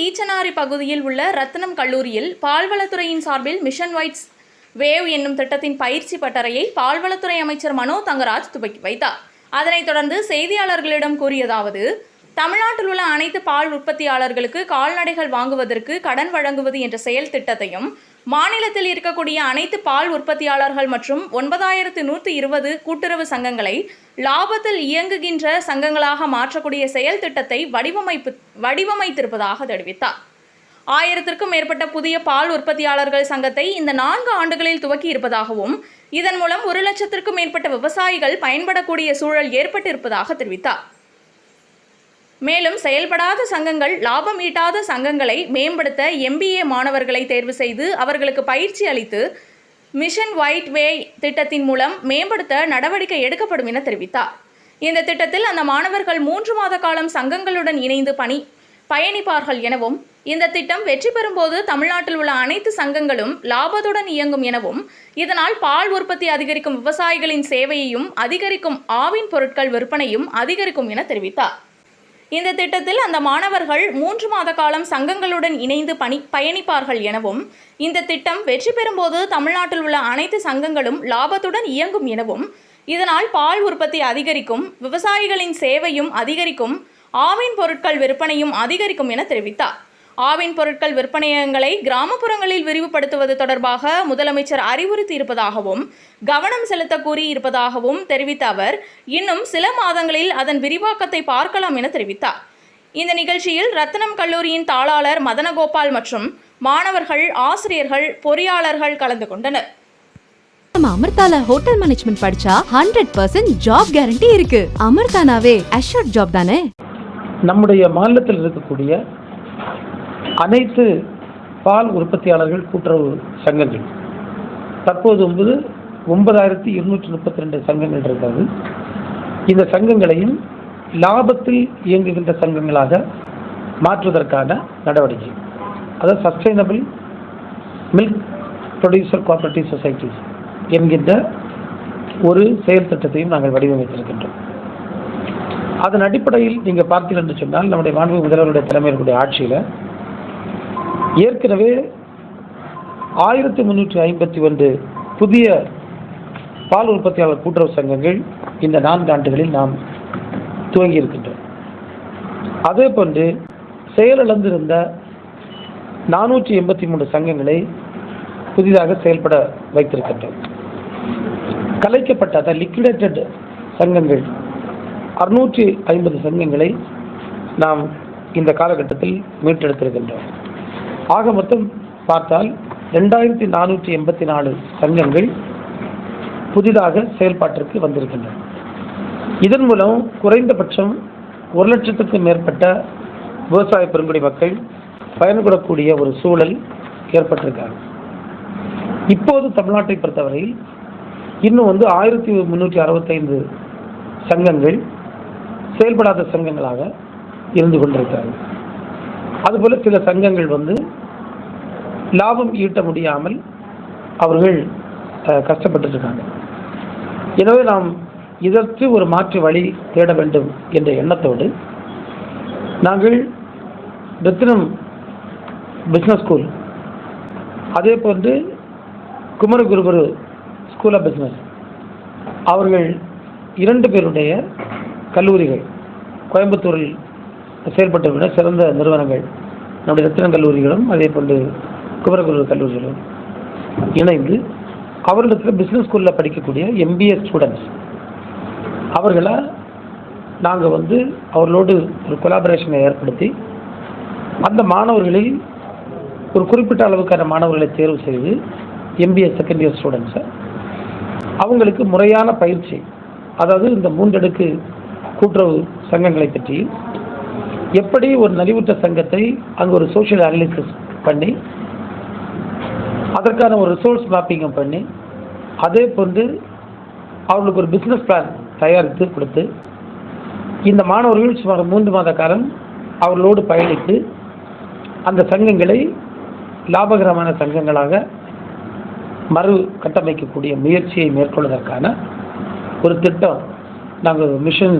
ஈச்சனாரி பகுதியில் உள்ள ரத்னம் கல்லூரியில் பால்வளத்துறையின் சார்பில் மிஷன் வைட்ஸ் வேவ் என்னும் திட்டத்தின் பயிற்சி பட்டறையை பால்வளத்துறை அமைச்சர் மனோ தங்கராஜ் துவக்கி வைத்தார். அதனைத் தொடர்ந்து செய்தியாளர்களிடம் கூறியதாவது தமிழ்நாட்டில் உள்ள அனைத்து பால் உற்பத்தியாளர்களுக்கு கால்நடைகள் வாங்குவதற்கு கடன் வழங்குவது என்ற செயல் திட்டத்தையும் மாநிலத்தில் இருக்கக்கூடிய அனைத்து பால் உற்பத்தியாளர்கள் மற்றும் ஒன்பதாயிரத்து நூற்றி இருபது கூட்டுறவு சங்கங்களை லாபத்தில் இயங்குகின்ற சங்கங்களாக மாற்றக்கூடிய செயல் திட்டத்தை வடிவமைப்பு வடிவமைத்திருப்பதாக தெரிவித்தார். ஆயிரத்திற்கும் மேற்பட்ட புதிய பால் உற்பத்தியாளர்கள் சங்கத்தை இந்த நான்கு ஆண்டுகளில் துவக்கி இருப்பதாகவும் இதன் மூலம் ஒரு லட்சத்திற்கும் மேற்பட்ட விவசாயிகள் பயன்படக்கூடிய சூழல் ஏற்பட்டிருப்பதாக தெரிவித்தார். மேலும் செயல்படாத சங்கங்கள் லாபம் ஈட்டாத சங்கங்களை மேம்படுத்த எம்பிஏ மாணவர்களை தேர்வு செய்து அவர்களுக்கு பயிற்சி அளித்து மிஷன் ஒயிட் வே திட்டத்தின் மூலம் மேம்படுத்த நடவடிக்கை எடுக்கப்படும் என தெரிவித்தார். இந்த திட்டத்தில் அந்த மாணவர்கள் மூன்று மாத காலம் சங்கங்களுடன் இணைந்து பணி பயணிப்பார்கள் எனவும் இந்த திட்டம் வெற்றி பெறும்போது தமிழ்நாட்டில் உள்ள அனைத்து சங்கங்களும் லாபத்துடன் இயங்கும் எனவும் இதனால் பால் உற்பத்தி அதிகரிக்கும் விவசாயிகளின் சேவையையும் அதிகரிக்கும் ஆவின் பொருட்கள் விற்பனையும் அதிகரிக்கும் என தெரிவித்தார். இந்த திட்டத்தில் அந்த மாணவர்கள் மூன்று மாத காலம் சங்கங்களுடன் இணைந்து பணி பயணிப்பார்கள் எனவும் இந்த திட்டம் வெற்றி பெறும்போது தமிழ்நாட்டில் உள்ள அனைத்து சங்கங்களும் லாபத்துடன் இயங்கும் எனவும் இதனால் பால் உற்பத்தி அதிகரிக்கும் விவசாயிகளின் சேவையும் அதிகரிக்கும் ஆவின் பொருட்கள் விற்பனையும் அதிகரிக்கும் என தெரிவித்தார். ஆவின் பொருட்கள் விற்பனையகங்களை கிராமப்புறங்களில் விரிவுபடுத்துவது தொடர்பாக முதலமைச்சர் அறிவுறுத்தி இருப்பதாகவும் கவனம் செலுத்த கூறியிருப்பதாகவும் தெரிவித்த அவர் இன்னும் சில மாதங்களில் அதன் விரிவாக்கத்தை பார்க்கலாம் என தெரிவித்தார். இந்த நிகழ்ச்சியில் ரத்னம் கல்லூரியின் தாளாளர் மதனகோபால் மற்றும் மாணவர்கள் ஆசிரியர்கள் பொறியாளர்கள் கலந்து கொண்டனர். நம்ம அமிர்தால ஹோட்டல் மேனேஜ்மெண்ட் படிச்சா ஹண்ட்ரட் பர்சன்ட் ஜாப் கேரண்டி இருக்கு. அமிர்தானாவே அஷூர்ட் ஜாப் தானே? நம்முடைய மாநிலத்தில் இருக்கக்கூடிய அனைத்து பால் உற்பத்தியாளர்கள் கூட்டுறவு சங்கங்கள். தற்போது ஒன்பது ஒன்பதாயிரத்தி இருநூற்றி முப்பத்தி ரெண்டு சங்கங்கள் இருக்கிறது. இந்த சங்கங்களையும் லாபத்தில் இயங்குகின்ற சங்கங்களாக மாற்றுவதற்கான நடவடிக்கை. அதாவது sustainable milk producer cooperative societies என்கின்ற ஒரு செயல் திட்டத்தையும் நாங்கள் வடிவமைத்திருக்கின்றோம். அதன் அடிப்படையில் நீங்கள் பார்த்தீர்கள் என்று சொன்னால் நம்முடைய மாண்பு முதல்வருடைய தலைமையினுடைய ஆட்சியில் ஏற்கனவே ஆயிரத்தி முன்னூற்றி ஐம்பத்தி ஒன்று புதிய பால் உற்பத்தியாளர் கூட்டுறவு சங்கங்கள் இந்த நான்கு ஆண்டுகளில் நாம் துவங்கி இருக்கின்றோம். அதே போன்று செயலிழந்திருந்த நானூற்றி எண்பத்தி மூன்று சங்கங்களை புதிதாக செயல்பட வைத்திருக்கின்றோம். கலைக்கப்பட்ட அதாவது லிக்விடேட்டட் சங்கங்கள் அறுநூற்றி ஐம்பது சங்கங்களை நாம் இந்த காலகட்டத்தில் மீட்டெடுத்திருக்கின்றோம். ஆக மொத்தம் பார்த்தால் ரெண்டாயிரத்தி நானூற்றி எண்பத்தி நாலு சங்கங்கள் புதிதாக செயல்பாட்டிற்கு வந்திருக்கின்றன. இதன் மூலம் குறைந்தபட்சம் ஒரு லட்சத்துக்கும் மேற்பட்ட விவசாய பெருங்குடி மக்கள் பயன்படக்கூடிய ஒரு சூழல் ஏற்பட்டிருக்காங்க இப்போது தமிழ்நாட்டை பொறுத்தவரையில் இன்னும் வந்து ஆயிரத்தி முந்நூற்றி அறுபத்தைந்து சங்கங்கள் செயல்படாத சங்கங்களாக இருந்து கொண்டிருக்கிறாங்க அதுபோல் சில சங்கங்கள் வந்து லாபம் ஈட்ட முடியாமல் அவர்கள் கஷ்டப்பட்டு இருக்காங்க எனவே நாம் இதற்கு ஒரு மாற்று வழி தேட வேண்டும் என்ற எண்ணத்தோடு நாங்கள் ரத்தினம் பிஸ்னஸ் ஸ்கூல் அதே போன்று குமரகுருபுரு ஸ்கூல் ஆஃப் பிஸ்னஸ் அவர்கள் இரண்டு பேருடைய கல்லூரிகள் கோயம்புத்தூரில் செயல்பட்டுள்ள சிறந்த நிறுவனங்கள் நம்முடைய ரத்தினம் கல்லூரிகளும் அதே போன்று குமரகுரு கல்லூரியில் இணைந்து அவர்களிடத்தில் பிஸ்னஸ் ஸ்கூலில் படிக்கக்கூடிய எம்பிஏ ஸ்டூடெண்ட்ஸ் அவர்களை நாங்கள் வந்து அவர்களோடு ஒரு கொலாபரேஷனை ஏற்படுத்தி அந்த மாணவர்களில் ஒரு குறிப்பிட்ட அளவுக்கான மாணவர்களை தேர்வு செய்து எம்பிஏ செகண்ட் இயர் ஸ்டூடெண்ட்ஸை அவங்களுக்கு முறையான பயிற்சி அதாவது இந்த மூன்றடுக்கு கூட்டுறவு சங்கங்களை பற்றி எப்படி ஒரு நலிவுற்ற சங்கத்தை அங்கே ஒரு சோஷியல் அனாலிசிஸ் பண்ணி அதற்கான ஒரு ரிசோர்ஸ் மேப்பிங்கை பண்ணி அதே போன்று அவர்களுக்கு ஒரு பிஸ்னஸ் பிளான் தயாரித்து கொடுத்து இந்த மாணவர்கள் சுமார் மூன்று மாத காலம் அவர்களோடு பயணித்து அந்த சங்கங்களை லாபகரமான சங்கங்களாக மறு கட்டமைக்கக்கூடிய முயற்சியை மேற்கொள்வதற்கான ஒரு திட்டம் நாங்கள் மிஷன்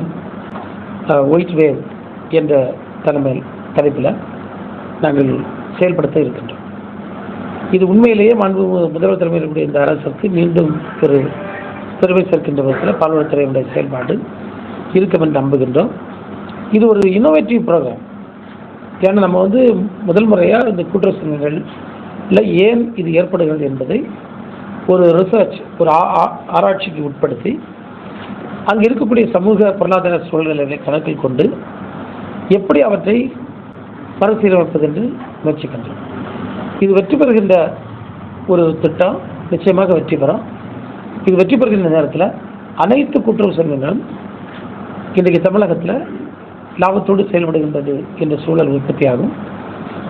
ஒயிட் வேவ் என்ற தலைமை தலைப்பில் நாங்கள் செயல்படுத்த இருக்கின்றோம். இது உண்மையிலேயே மாண்பு முதல்வர் தலைமையில் கூடிய இந்த அரசுக்கு மீண்டும் ஒரு பெருமை சேர்க்கின்ற விதத்தில் பால்வளத்துறையினுடைய செயல்பாடு இருக்கும் என்று நம்புகின்றோம். இது ஒரு இன்னோவேட்டிவ் ப்ரோக்ராம் ஏன்னா நம்ம வந்து முதல் முறையாக இந்த கூட்டுறவு சங்கங்களில் ஏன் இது ஏற்படுகிறது என்பதை ஒரு ரிசர்ச் ஒரு ஆ- ஆ- ஆராய்ச்சிக்கு உட்படுத்தி அங்கே இருக்கக்கூடிய சமூக பொருளாதார சூழ்நிலைகளை கணக்கில் கொண்டு எப்படி அவற்றை மறுசீரமைப்பது என்று முயற்சிக்கின்றோம். இது வெற்றி பெறுகின்ற ஒரு திட்டம் நிச்சயமாக வெற்றி பெறும். இது வெற்றி பெறுகின்ற நேரத்தில் அனைத்து கூட்டுறவு சங்கங்களும் இன்றைக்கு தமிழகத்தில் லாபத்தோடு செயல்படுகின்றது என்ற சூழல் உற்பத்தியாகும்.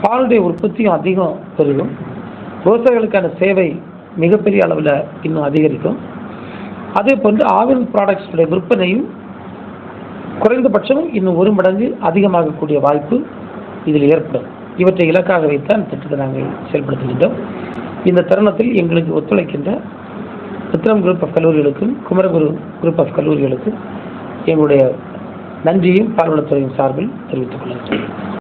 பாலுடைய உற்பத்தியும் அதிகம் பெருகும். விவசாயிகளுக்கான சேவை மிகப்பெரிய அளவில் இன்னும் அதிகரிக்கும். அதே போன்று ஆவின் ப்ராடக்ட்ஸுடைய விற்பனையும் குறைந்தபட்சம் இன்னும் ஒரு மடங்கு அதிகமாகக்கூடிய வாய்ப்பு இதில் ஏற்படும். இவற்றை இலக்காக வைத்தான் திட்டத்தை நாங்கள் செயல்படுத்துகின்றோம். இந்த தருணத்தில் எங்களுக்கு ஒத்துழைக்கின்ற ரத்னம் குரூப் ஆஃப் கல்லூரிகளுக்கும் குமரகுரு குரூப் ஆஃப் கல்லூரிகளுக்கும் எங்களுடைய நன்றியும் பால்வளத்துறையின் சார்பில் தெரிவித்துக் கொள்கிறேன்